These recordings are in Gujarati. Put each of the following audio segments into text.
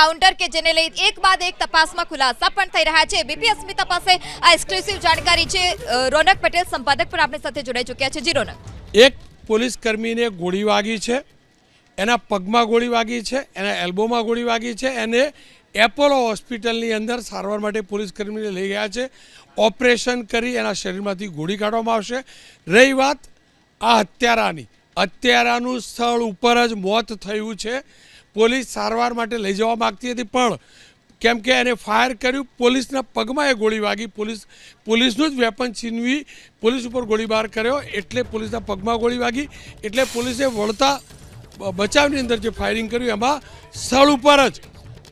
એન્કાઉન્ટર કે જેને લઈ એક બાદ એક તપાસમાં ખુલાસા પણ થઈ રહ્યા છે. બીપી અસ્મિતા પાસે આ એક્સક્લુસિવ જાણકારી છે. રોનક પટેલ, સંપાદક પણ આપણી સાથે જોડાઈ ચૂક્યા છે. જી, રોનક. એક પોલીસ કર્મીને ગોળી વાગી છે. એના પગમાં ગોળી વાગી છે. એના એલ્બોમાં ગોળી વાગી છે. એને એપોલો હોસ્પિટલની અંદર સારવાર માટે પોલીસ કર્મીને લઈ ગયા છે. ઓપરેશન કરી એના શરીરમાંથી ગોળી કાઢવામાં આવશે. રહી વાત આ હત્યારાની. હત્યારાનું સ્થળ ઉપર જ મોત થયું છે. પોલીસ સારવાર માટે લઈ જવા માગતી હતી, પણ કેમ કે એને ફાયર કર્યું, પોલીસના પગમાં એ ગોળી વાગી. પોલીસ, પોલીસનું જ વેપન છીનવી પોલીસ ઉપર ગોળીબાર કર્યો, એટલે પોલીસના પગમાં ગોળી વાગી. એટલે પોલીસે વળતા બચાવની અંદર જે ફાયરિંગ કર્યું, એમાં સ્થળ ઉપર જ,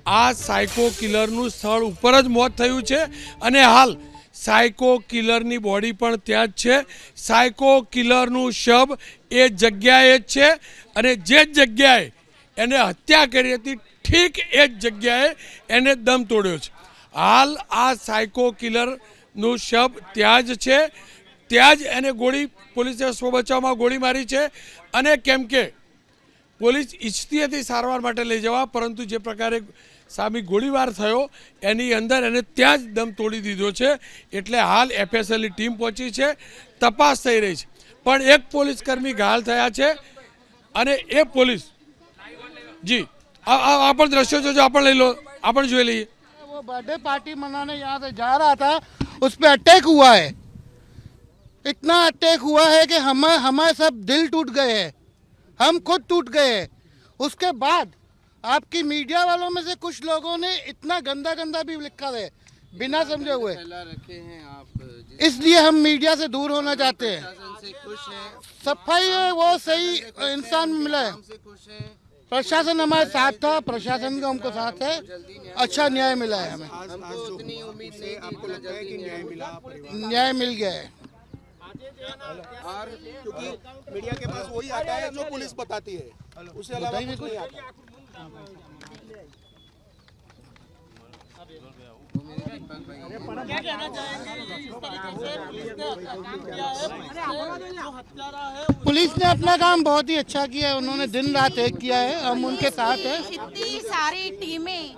આ સાયકો કિલરનું સ્થળ ઉપર જ મોત થયું છે. અને હાલ સાયકો કિલરની બોડી પણ ત્યાં જ છે. સાયકો કિલરનું શબ એ જગ્યાએ જ છે. અને જે જગ્યાએ એને હત્યા કરી હતી. ઠીક એ જ જગ્યાએ એને દમ તોડ્યો છે. હાલ આ સાયકો કિલરનું શબ ત્યાં જ છે. ત્યાં જ એને ગોળી પોલીસે સ્વ બચાવમાં ગોળી મારી છે. અને કેમ કે પોલીસ ઈચ્છતી હતી સારવાર માટે લઈ જવા, પરંતુ જે પ્રકારે સામે ગોળીબાર થયો, એની અંદર એને ત્યાં જ દમ તોડી દીધો છે. એટલે હાલ એફએસએલની ટીમ પહોંચી છે. તપાસ થઈ રહી છે. પણ એક પોલીસ કર્મી ઘાયલ થયા છે અને એ પોલીસ જી આ આ આ પણ દ્રશ્યો જોજો આ પણ લઈ લો આ પણ જોઈ લઈએ वो बर्थडे पार्टी मनाने यहाँ से जा रहा था उस पर अटैक हुआ है इतना अटैक हुआ है कि हमें हमारे सब दिल टूट गए हैं हम खुद टूट गए हैं उसके बाद आपकी मीडिया वालों में से कुछ लोगों ने इतना गंदा गंदा भी लिखा है बिना समझे हुए फैला रखे हैं आप जिस इसलिए हम मीडिया से दूर होना चाहते हैं शासन से खुश हैं सफाई है वो सही इंसान मिला है हमसे खुश हैं प्रशासन हमारे साथ था प्रशासन का हमको साथ है। अच्छा न्याय मिला है हमें। उम्मीद नहीं थी आपको लगता है कि न्याय मिला न्याय मिल गया है। और क्योंकि मीडिया के पास वही आता है जो पुलिस बताती है। उससे अलावा कुछ नहीं आता। पुलिस ने अपना काम बहुत ही अच्छा किया है उन्होंने दिन रात एक किया है हम उनके साथ हैं। इतनी सारी टीमें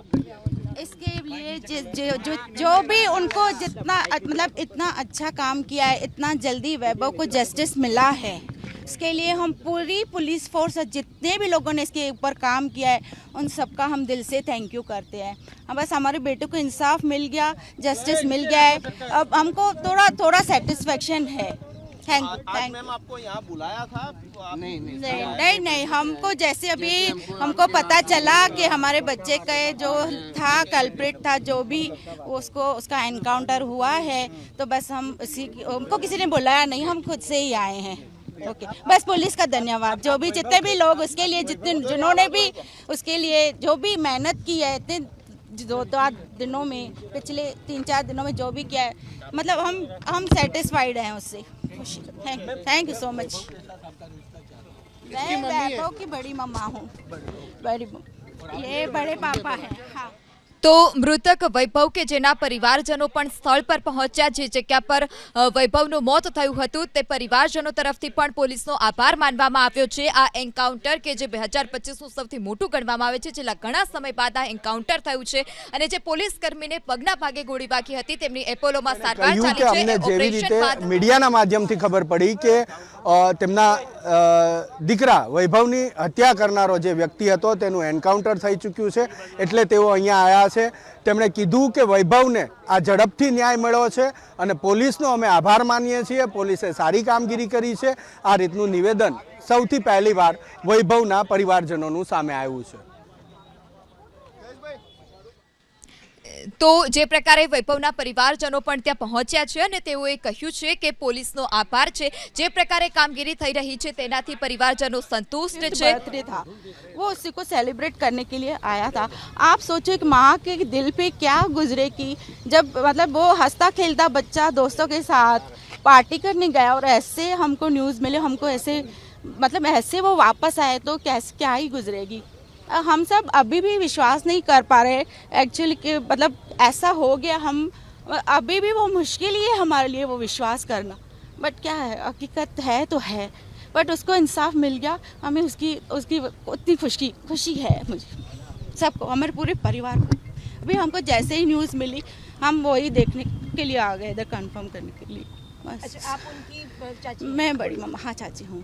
इसके लिए जि- जो जो जो भी उनको जितना मतलब इतना अच्छा काम किया है इतना जल्दी वैभव को जस्टिस मिला है। इसके लिए हम पूरी पुलिस फोर्स और जितने भी लोगों ने इसके ऊपर काम किया है उन सबका हम दिल से थैंक यू करते हैं। हम बस हमारे बेटे को इंसाफ मिल गया जस्टिस मिल गया है। अब हमको थोड़ा थोड़ा सेटिस्फेक्शन है। थैंक थैंक मैम आपको यहाँ बुलाया था? तो आप नहीं नहीं नहीं नहीं नहीं हमको जैसे अभी हमको पता चला कि हमारे बच्चे का जो था कल्प्रिट था जो भी उसको उसका एनकाउंटर हुआ है तो बस हम उसी हमको किसी ने बुलाया नहीं हम खुद से ही आए हैं। ओके बस पुलिस का धन्यवाद। जो भी जितने भी लोग उसके लिए जितने जिन्होंने भी उसके लिए जो भी मेहनत की है इतने दो आध दिनों में पिछले तीन चार दिनों में जो भी किया है मतलब हम हम सेटिस्फाइड हैं उससे। खुशी thank thank you so much मैं वैभव की बड़ी मम्मा हूँ। बड़ी ये बड़े पापा हैं। हाँ। તો મૃતક વૈભવ કે જેના પરિવારજનો પણ સ્થળ પર પહોંચ્યા જે જગ્યા પર વૈભવનું મોત થયું હતું તે પરિવારજનો તરફથી પણ પોલીસનો આભાર માનવામાં આવ્યો છે. આ એન્કાઉન્ટર કે જે બે હજાર પચીસનું સૌથી મોટું ગણવામાં આવે છે છેલ્લા ઘણા સમય બાદ આ એન્કાઉન્ટર થયું છે અને જે પોલીસ કર્મીને પગના ભાગે ગોળી વાગી હતી તેમની એપોલોમાં સારવાર ચાલી છે. જેવી રીતે મીડિયાના માધ્યમથી ખબર પડી કે તેમના દીકરા વૈભવની હત્યા કરનારો જે વ્યક્તિ હતો તેનું એન્કાઉન્ટર થઈ ચૂક્યું છે. એટલે તેઓ અહીંયા આવ્યા છે. તેમણે કીધું કે વૈભવને આ ઝડપથી ન્યાય મળ્યો છે અને પોલીસનો અમે આભાર માનીએ છીએ. પોલીસે સારી કામગીરી કરી છે. આ રીતનું નિવેદન સૌથી પહેલીવાર વૈભવના પરિવારજનોનું સામે આવ્યું છે. તો જે પ્રકારે વૈભવના પરિવારજનો પણ ત્યાં પહોંચ્યા છે અને તેઓએ કહ્યું છે કે પોલીસનો આભાર છે જે પ્રકારે કામગીરી થઈ રહી છે તેનાથી પરિવારજનો સંતુષ્ટ છે बर्थडे था वो उसी को सेलिब्रेट करने के लिए आया था आप सोचो एक माँ के दिल पे क्या गुजरे कि जब मतलब वो हंसता खेलता बच्चा दोस्तों के साथ पार्टी करने गया और ऐसे हमको न्यूज़ मिले हमको ऐसे मतलब ऐसे वो वापस आए तो कैसे क्या ही गुजरेगी अ, हम सब अभी भी विश्वास नहीं कर पा रहे एक्चुअली कि मतलब ऐसा हो गया हम अभी भी वो मुश्किल ही है हमारे लिए वो विश्वास करना। बट क्या है हकीकत है तो है। बट उसको इंसाफ मिल गया हमें उसकी उसकी उतनी खुशी खुशी है मुझे। सबको हमारे पूरे परिवार को। अभी हमको जैसे ही न्यूज़ मिली हम वही देखने के लिए आ गए इधर कंफर्म करने के लिए। बस। अच्छा, आप उनकी चाची? मैं बड़ी मम्मा हाँ चाची हूँ।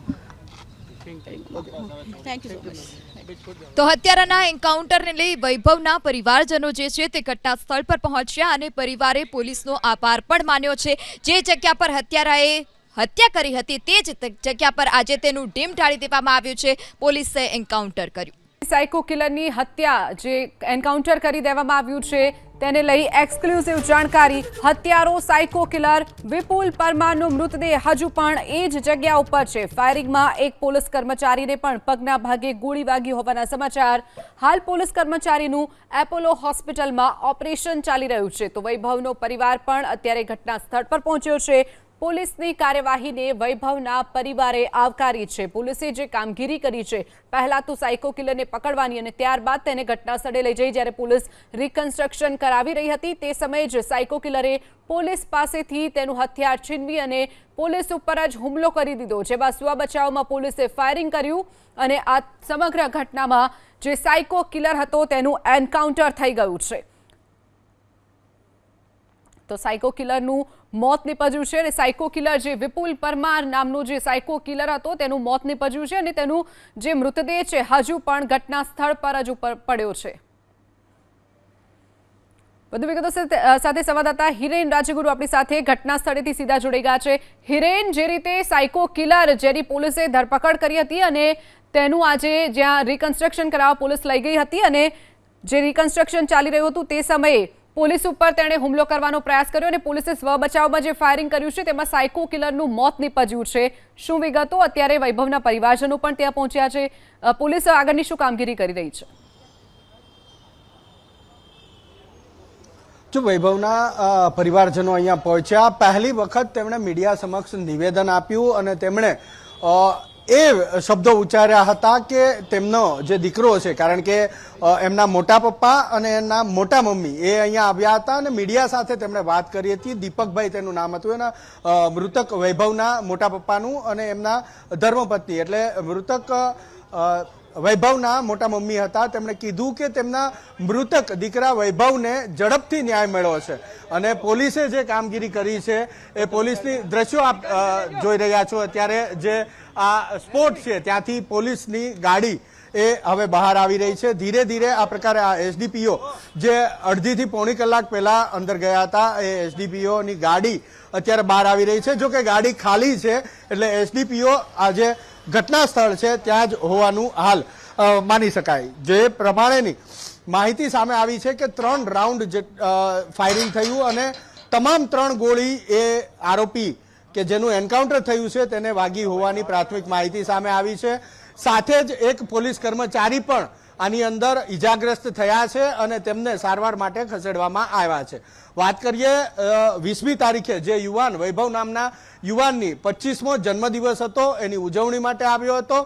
તો હત્યારાના એન્કાઉન્ટરને લઈ વૈભવના પરિવારજનો જે છે તે ઘટના સ્થળ પર પહોંચ્યા અને પરિવારે પોલીસનો આભાર પણ માન્યો છે. જે જગ્યા પર હત્યારાએ હત્યા કરી હતી તે જ જગ્યા પર આજે તેનું ડીમ ઢાળી દેવામાં આવ્યું છે. પોલીસે એન્કાઉન્ટર કર્યું. સાયકો કિલરની હત્યા જે એન્કાઉન્ટર કરી દેવામાં આવ્યું છે. તેને લઈ એક્સક્લુઝિવ જાણકારી, હત્યારો, સાયકો કિલર, વિપુલ પરમારનો મૃતદેહ હજુ પણ એ જ જગ્યા ઉપર છે. ફાયરિંગમાં એક પોલીસ કર્મચારીને પણ પગના ભાગે ગોળી વાગી હોવાના સમાચાર. હાલ પોલીસ કર્મચારીનું એપોલો હોસ્પિટલમાં ઓપરેશન ચાલી રહ્યું છે. તો વૈભવનો પરિવાર પણ અત્યારે ઘટના સ્થળ પર પહોંચ્યો છે. પોલીસની કાર્યવાહીને વૈભવના પરિવારે આવકારી છે. પોલીસે જે કામગીરી કરી છે, પહેલા તો સાયકો કિલરને પકડવાની અને ત્યારબાદ તેને ઘટના સ્થળે લઈ જઈ જ્યારે પોલીસ રિકન્સ્ટ્રક્શન કરાવી રહી હતી. તે સમયે જ સાયકો કિલરે પોલીસ પાસેથી તેનું હથિયાર છીનવી અને પોલીસ ઉપર જ હુમલો કરી દીધો, જેમાં સ્વ બચાવમાં પોલીસે ફાયરિંગ કર્યું અને આ સમગ્ર ઘટનામાં જે સાયકો કિલર હતો તેનું એન્કાઉન્ટર થઈ ગયું છે. તો સાયકો કિલરનું મોત નીપજ્યું છે અને સાયકો કિલર જે વિપુલ પરમાર નામનો જે સાયકો કિલર હતો, તેનું મોત નીપજ્યું છે અને તેનું જે મૃતદેહ છે, હજુ પણ ઘટના સ્થળ પર જ ઉપર પડ્યો છે. વધુ વિગતો સાથે સંવાદદાતા હિરેન રાજગુરુ આપણી સાથે ઘટના સ્થળેથી સીધા જોડાઈ ગયા છે. હિરેન, જે રીતે સાયકો કિલર જેની પોલીસે ધરપકડ કરી હતી અને તેનું આજે જ્યાં રિકન્સ્ટ્રક્શન કરાવવા પોલીસ લઈ ગઈ હતી અને જે રિકન્સ્ટ્રક્શન ચાલી રહ્યું હતું તે સમયે પોલીસ ઉપર તેણે હુમલો કરવાનો પ્રયાસ કર્યો અને પોલીસે સ્વ બચાવમાં જે ફાયરિંગ કર્યું છે, તેમાં સાયકો કિલરનું મોત નીપજ્યું છે. શું વિગતો? અત્યારે વૈભવના પરિવારજનો પણ ત્યાં પહોંચ્યા છે. પોલીસ આગળની શું કામગીરી કરી રહી છે? જો વૈભવના પરિવારજનો અહીંયા પહોંચ્યા, પહેલી વખત તેમણે મીડિયા સમક્ષ નિવેદન આપ્યું અને તેમણે એ શબ્દો ઉચ્ચાર્યા હતા કે તેમનો જે દીકરો છે, કારણ કે એમના મોટા પપ્પા અને એમના મોટા મમ્મી એ અહીંયા આવ્યા હતા અને મીડિયા સાથે તેમણે વાત કરી હતી. દીપકભાઈ તેનું નામ હતું. એના મૃતક વૈભવના મોટા પપ્પાનું અને એમના ધર્મપત્ની. એટલે મૃતક વૈભવના મોટા મમ્મી હતા, તેમણે કીધું કે તેમના મૃતક દીકરા વૈભવને ઝડપથી ન્યાય મળ્યો છે. અને પોલીસે જે કામગીરી કરી છે, એ પોલીસની દ્રશ્યો આપ જોઈ રહ્યા છો. અત્યારે જે આ સ્પોટ છે, ત્યાંથી પોલીસની ગાડી એ હવે બહાર આવી રહી છે. ધીરે ધીરે આ પ્રકારે આ એસડીપીઓ જે અડધીથી પોણી કલાક પહેલા અંદર ગયા હતા, એ એસડીપીઓની ગાડી અત્યારે બહાર આવી રહી છે. જો કે ગાડી ખાલી છે, એટલે એસડીપીઓ આજે ઘટના સ્થળ છે, ત્યાં જ હોવાનું હાલ માની શકાય. જે પ્રમાણેની માહિતી સામે આવી છે કે ત્રણ રાઉન્ડ જે ફાયરિંગ થયું અને તમામ ત્રણ ગોળી એ આરોપી કે જેનું એન્કાઉન્ટર થયું છે તેને વાગી હોવાની પ્રાથમિક માહિતી સામે આવી છે. સાથે જ એક પોલીસ કર્મચારી પણ આની અંદર ઈજાગ્રસ્ત થયા છે અને તેમને સારવાર માટે ખસેડવામાં આવ્યા છે. વાત કરીએ વીસમી તારીખે જે યુવાન વૈભવ નામના યુવાનની પચીસમો જન્મદિવસ હતો, એની ઉજવણી માટે આવ્યો હતો.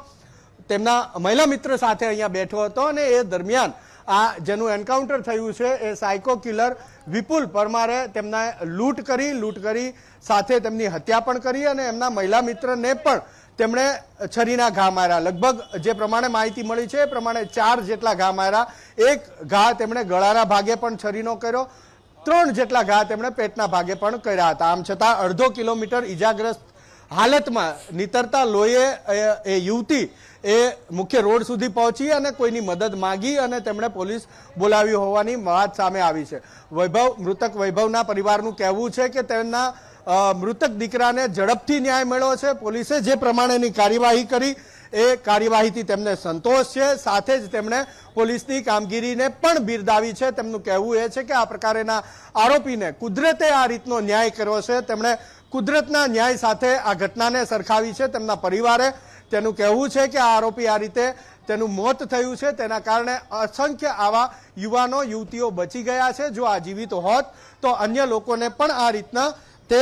તેમના મહિલા મિત્ર સાથે અહીંયા બેઠો હતો અને એ દરમિયાન આ જેનું એન્કાઉન્ટર થયું છે, એ સાયકો કિલર વિપુલ પરમારે તેમના લૂંટ કરી લૂંટ કરી સાથે તેમની હત્યા પણ કરી અને એમના મહિલા મિત્રને પણ તેમણે છરીના ઘા માર્યા. લગભગ જે પ્રમાણે માહિતી મળી છે, એ પ્રમાણે ચાર જેટલા ઘા માર્યા. એક ઘા તેમણે ગળાના ભાગે પણ છરીનો કર્યો. ત્રણ જેટલા ઘા તેમણે પેટના ભાગે પણ કર્યા હતા. આમ છતાં અડધો કિલોમીટર ઈજાગ્રસ્ત હાલતમાં નીતરતા લોહીએ એ- યુવતી એ મુખ્ય રોડ સુધી પહોંચી અને કોઈની મદદ માગી અને તેમણે પોલીસ બોલાવી હોવાની વાત સામે આવી છે. વૈભવ, મૃતક વૈભવના પરિવારનું કહેવું છે કે તેમના મૃતક દીકરાને ઝડપથી ન્યાય મળ્યો છે. પોલીસે જે પ્રમાણેની કાર્યવાહી કરી એ કાર્યવાહીથી તેમને સંતોષ છે. સાથે જ તેમણે પોલીસની કામગીરીને પણ બિરદાવી છે. તેમનું કહેવું એ છે કે આ પ્રકારેના આરોપીને કુદરતે આ રીતનો ન્યાય કર્યો છે. તેમણે કુદરતના ન્યાય સાથે આ ઘટનાને સરખાવી છે તેમના પરિવારે. તેનું કહેવું છે કે આ આરોપી આ રીતે તેનું મોત થયું છે. તેના કારણે અસંખ્ય આવા યુવાનો, યુવતીઓ બચી ગયા છે. જો આ જીવિત હોત તો અન્ય લોકોને પણ આ રીતના તે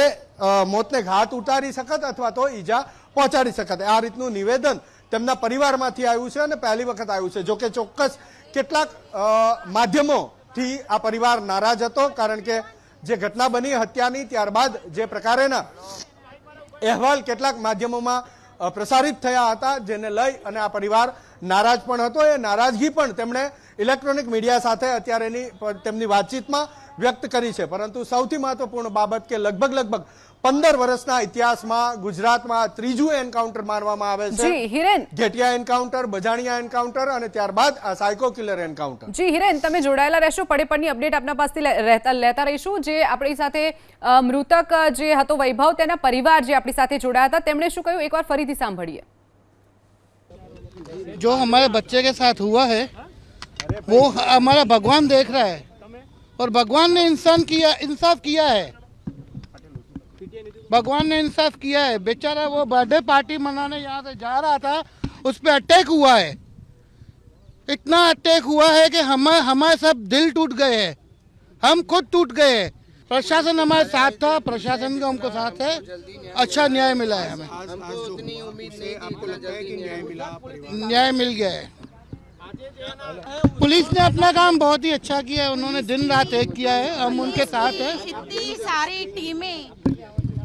મોતને ઘાત ઉતારી શકત અથવા તો ઈજા પહોંચાડી શકત. આ રીતનું નિવેદન તેમના પરિવારમાંથી આવ્યું છે અને પહેલી વખત આવ્યું છે. જોકે ચોક્કસ કેટલાક માધ્યમોથી આ પરિવાર નારાજ હતો કારણ કે જે ઘટના બની હત્યાની ત્યારબાદ જે પ્રકારેના અહેવાલ કેટલાક માધ્યમોમાં પ્રસારિત થયા હતા જેને લઈ અને આ પરિવાર નારાજ પણ હતો એ નારાજગી પણ તેમણે ઇલેક્ટ્રોનિક મીડિયા સાથે અત્યારે એની તેમની વાતચીતમાં વ્યક્ત કરી છે. પરંતુ સૌથી મહત્વપૂર્ણ બાબત કે લગભગ લગભગ પંદર વર્ષના ઇતિહાસમાં ગુજરાતમાં ત્રીજું એન્કાઉન્ટર મારવામાં આવે છે. હિરેન. ઘેટિયા એન્કાઉન્ટર બજાણિયા એન્કાઉન્ટર અને ત્યારબાદ આ સાયકો કિલર એન્કાઉન્ટર. જી હિરેન તમે જોડાયેલા રહેશો. પડે પડની અપડેટ આપના પાસેથી રહેતા લેતા રહીશું. જે આપણી સાથે મૃતક જે હતો વૈભવ તેના પરિવાર જે આપણી સાથે જોડાયા હતા તેમણે શું કહ્યું? એકવાર ફરીથી સાંભળીએ. जो हमारे बच्चे के साथ हुआ है, वो हमारा भगवान देख रहा है। और भगवान ने इंसान किया, इंसाफ किया है। भगवान ने इंसाफ किया है। बेचारा वो बर्थडे पार्टी मनाने यहाँ से जा रहा था, उस पर अटैक हुआ है। इतना अटैक हुआ है कि हम हमारे सब दिल टूट गए हैं। हम खुद टूट गए हैं। प्रशासन हमारे साथ था प्रशासन का हमको साथ है। अच्छा न्याय मिला है हमें। जल्दी न्याय मिल गया है। पुलिस ने अपना काम बहुत ही अच्छा किया है। उन्होंने दिन रात एक किया है हम उनके साथ हैं। इतनी सारी टीमें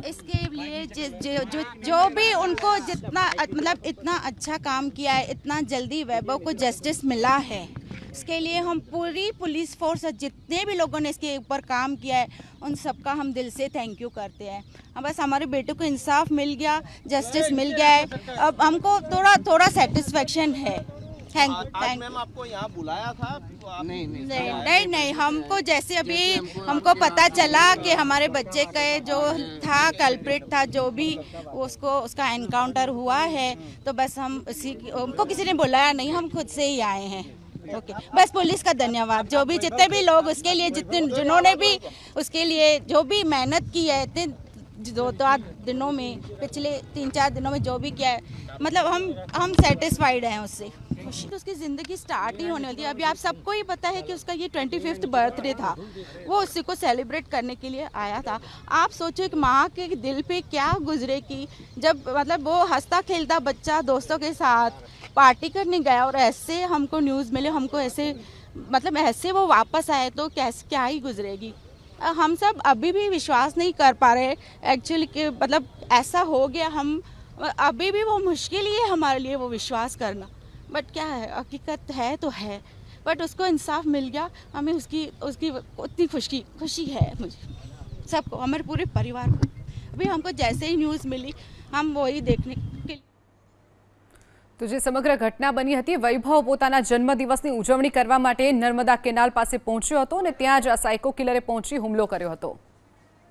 इसके लिए जि- जो जो जो भी उनको जितना मतलब इतना अच्छा काम किया है इतना जल्दी वैभव को जस्टिस मिला है। इसके लिए हम पूरी पुलिस फोर्स और जितने भी लोगों ने इसके ऊपर काम किया है उन सबका हम दिल से थैंक यू करते हैं। हाँ, बस हमारे बेटे को इंसाफ मिल गया जस्टिस मिल गया है। अब हमको थोड़ा थोड़ा सेटिस्फेक्शन है। थैंक यू थैंक यू आपको यहाँ बुलाया था? नहीं नहीं नहीं नहीं नहीं हमको जैसे अभी हमको पता चला कि हमारे बच्चे का जो था कल्प्रिट था जो भी उसको उसका एनकाउंटर हुआ है। तो बस हम उसी हमको किसी ने बुलाया नहीं हम खुद से ही आए हैं। ओके। बस पुलिस का धन्यवाद। जो भी जितने भी लोग उसके लिए, जितने जिन्होंने भी उसके लिए जो भी मेहनत की है, इतने दो चार दिनों में, पिछले तीन, चार दिनों में जो भी किया है मतलब हम हम सेटिस्फाइड हैं उससे। तो उसकी ज़िंदगी स्टार्ट ही होने वाली है। अभी आप सबको ही पता है कि उसका ये ट्वेंटी फिफ्थ बर्थडे था। वो उसी को सेलिब्रेट करने के लिए आया था। आप सोचो एक माँ के दिल पे क्या गुजरे कि जब मतलब वो हंसता खेलता बच्चा दोस्तों के साथ पार्टी करने गया और ऐसे हमको न्यूज़ मिले, हमको ऐसे मतलब ऐसे वो वापस आए तो कैसे, क्या ही गुजरेगी। हम सब अभी भी विश्वास नहीं कर पा रहे एक्चुअली कि मतलब ऐसा हो गया हम अभी भी वो मुश्किल ही है हमारे लिए वो विश्वास करना। बट क्या है, हकीकत है तो है। बट उसको इंसाफ मिल गया, हमें उसकी उसकी उतनी खुशी खुशी है मुझे। सबको, हमारे पूरे परिवार को। अभी हमको जैसे ही न्यूज़ मिली, हम वही देखने તો જે સમગ્ર ઘટના બની હતી, વૈભવ પોતાના જન્મદિવસની ઉજવણી કરવા માટે નર્મદા કેનાલ પાસે પહોંચ્યો હતો અને ત્યાં જ આ સાયકો કિલરે પહોંચી હુમલો કર્યો હતો.